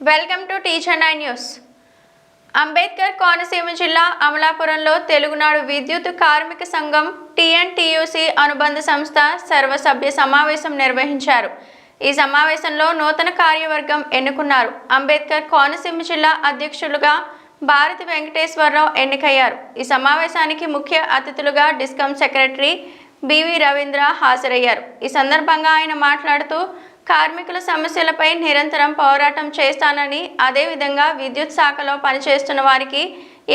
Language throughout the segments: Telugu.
Welcome to teacher nine news Ambedkar Konaseema జిల్లా అమలాపురంలో తెలుగునాడు విద్యుత్ కార్మిక సంఘం టీఎన్టీయూసీ అనుబంధ సంస్థ సర్వసభ్య సమావేశం నిర్వహించారు. ఈ సమావేశంలో నూతన కార్యవర్గం ఎన్నుకున్నారు. అంబేద్కర్ కోనసీమ జిల్లా అధ్యక్షులుగా భారతి వెంకటేశ్వరరావు ఎన్నికయ్యారు. ఈ సమావేశానికి ముఖ్య అతిథులుగా డిస్కమ్ సెక్రటరీ బివి రవీంద్ర హాజరయ్యారు. ఈ సందర్భంగా ఆయన మాట్లాడుతూ కార్మికుల సమస్యలపై నిరంతరం పోరాటం చేస్తానని అదేవిధంగా విద్యుత్ శాఖలో పనిచేస్తున్న వారికి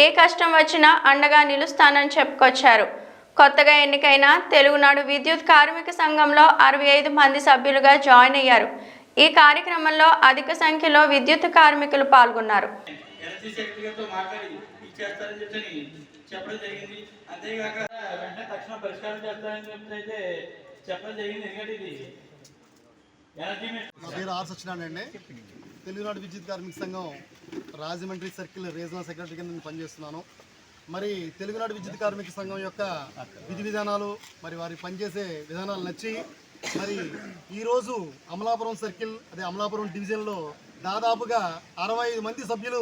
ఏ కష్టం వచ్చినా అండగా నిలుస్తానని చెప్పుకొచ్చారు. కొత్తగా ఎన్నికైన తెలుగునాడు విద్యుత్ కార్మిక సంఘంలో అరవై ఐదు మంది సభ్యులుగా జాయిన్ అయ్యారు. ఈ కార్యక్రమంలో అధిక సంఖ్యలో విద్యుత్ కార్మికులు పాల్గొన్నారు. ఎనర్జీ సెక్రటరీ గారితో మాట్లాడి ఇచ్చేస్తారని చెప్పని చెప్పడం జరిగింది. అంతేకాక వెంటనే తక్షణ పరిష్కారం చేస్తారని చెప్పి అయితే చెప్పడం జరిగింది. ఎందుకంటే ఇది ఎనర్జీ మినిస్టర్ నా పేరు ఆర్ సత్యనారాయణ అండి. తెలుగునాడు విద్యుత్ కార్మిక సంఘం రాజమండ్రి సర్కిల్ రీజనల్ సెక్రటరీ కింద నేను పనిచేస్తున్నాను. మరి తెలుగునాడు విద్యుత్ కార్మిక సంఘం యొక్క విధి విధానాలు మరి వారి పనిచేసే విధానాలు నచ్చి మరి ఈరోజు అమలాపురం సర్కిల్ అదే అమలాపురం డివిజన్లో దాదాపుగా అరవై ఐదు మంది సభ్యులు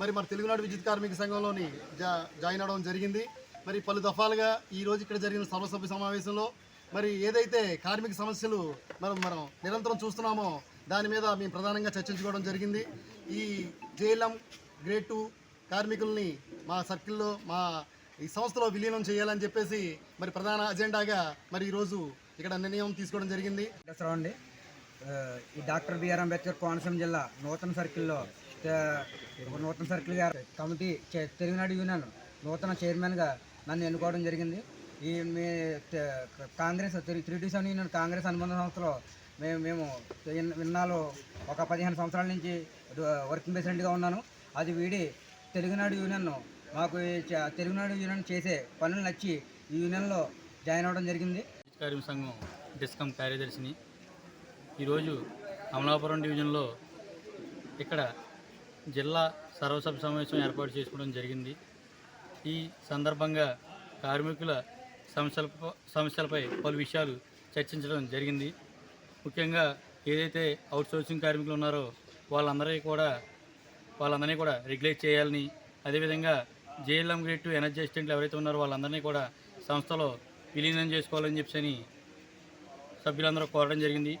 మరి మన తెలుగునాడు విద్యుత్ కార్మిక సంఘంలోని జా జాయిన్ అవడం జరిగింది. మరి పలు దఫాలుగా ఈ రోజు ఇక్కడ జరిగిన సర్వసభ్య సమావేశంలో మరి ఏదైతే కార్మిక సమస్యలు మనం మనం నిరంతరం చూస్తున్నామో దాని మీద మేము ప్రధానంగా చర్చించుకోవడం జరిగింది. ఈ జేఎల్ఎం గ్రేడ్ టూ కార్మికుల్ని మా సర్కిల్లో మా ఈ సంస్థలో విలీనం చేయాలని చెప్పేసి మరి ప్రధాన అజెండాగా మరి ఈరోజు ఇక్కడ నిర్ణయం తీసుకోవడం జరిగింది. అండి. ఈ డాక్టర్ బిఆర్ అంబేద్కర్ కోనసీమ జిల్లా నూతన సర్కిల్లో నూతన సర్కిల్ గారు కమిటీ తెలుగునాడు యూనియన్ నూతన చైర్మన్గా నన్ను ఎన్నుకోవడం జరిగింది. ఈ మీ Congress three three seven union Congress అనుబంధ సంస్థలో మేము మేము విన్నాలో ఒక పదిహేను సంవత్సరాల నుంచి వర్కింగ్ ప్రెసిడెంట్గా ఉన్నాను. అది వీడి తెలుగునాడు యూనియన్ మాకు తెలుగునాడు యూనియన్ చేసే పనులు నచ్చి ఈ యూనియన్లో జాయిన్ అవ్వడం జరిగింది. కార్మిక సంఘం డిస్కమ్ కార్యదర్శిని. ఈరోజు అమలాపురం డివిజన్లో ఇక్కడ జిల్లా సర్వసభ సమావేశం ఏర్పాటు చేసుకోవడం జరిగింది. ఈ సందర్భంగా కార్మికుల సమస్యల సమస్యలపై పలు విషయాలు చర్చించడం జరిగింది. ముఖ్యంగా ఏదైతే అవుట్సోర్సింగ్ కార్మికులు ఉన్నారో వాళ్ళందరికీ కూడా వాళ్ళందరినీ కూడా రెగ్యులేట్ చేయాలని అదేవిధంగా జేఎల్ఎం గ్రేడ్ టూ ఎనర్జీ అసిస్టెంట్లు ఎవరైతే ఉన్నారో వాళ్ళందరినీ కూడా సంస్థలో విలీనం చేసుకోవాలని చెప్పని సభ్యులందరూ కోరడం జరిగింది.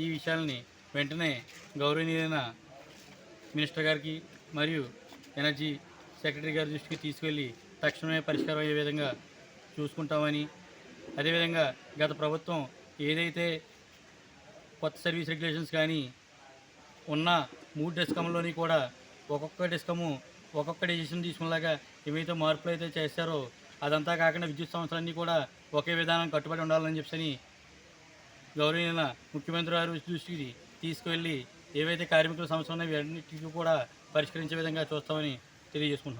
ఈ విషయాల్ని వెంటనే గౌరవనీయమైన మినిస్టర్ గారికి మరియు ఎనర్జీ సెక్రటరీ గారి దృష్టికి తీసుకెళ్ళి తక్షణమే పరిష్కారం అయ్యే విధంగా చూసుకుంటామని అదేవిధంగా గత ప్రభుత్వం ఏదైతే కొత్త సర్వీస్ రెగ్యులేషన్స్ కానీ ఉన్న మూడు డిస్కంలోని కూడా ఒక్కొక్క డిస్కము ఒక్కొక్క డెసిషన్ తీసుకునేలాగా ఏవైతే మార్పులు అయితే చేశారో అదంతా కాకుండా విద్యుత్ సంస్థలన్నీ కూడా ఒకే విధానం కట్టుబడి ఉండాలని చెప్పని గౌరవనీయ ముఖ్యమంత్రి గారు దృష్టికి తీసుకువెళ్ళి ఏవైతే కార్మికుల సమస్యలు ఉన్నాయో వీటన్నిటికీ కూడా పరిష్కరించే విధంగా చూస్తామని తెలియజేసుకుంటున్నాం.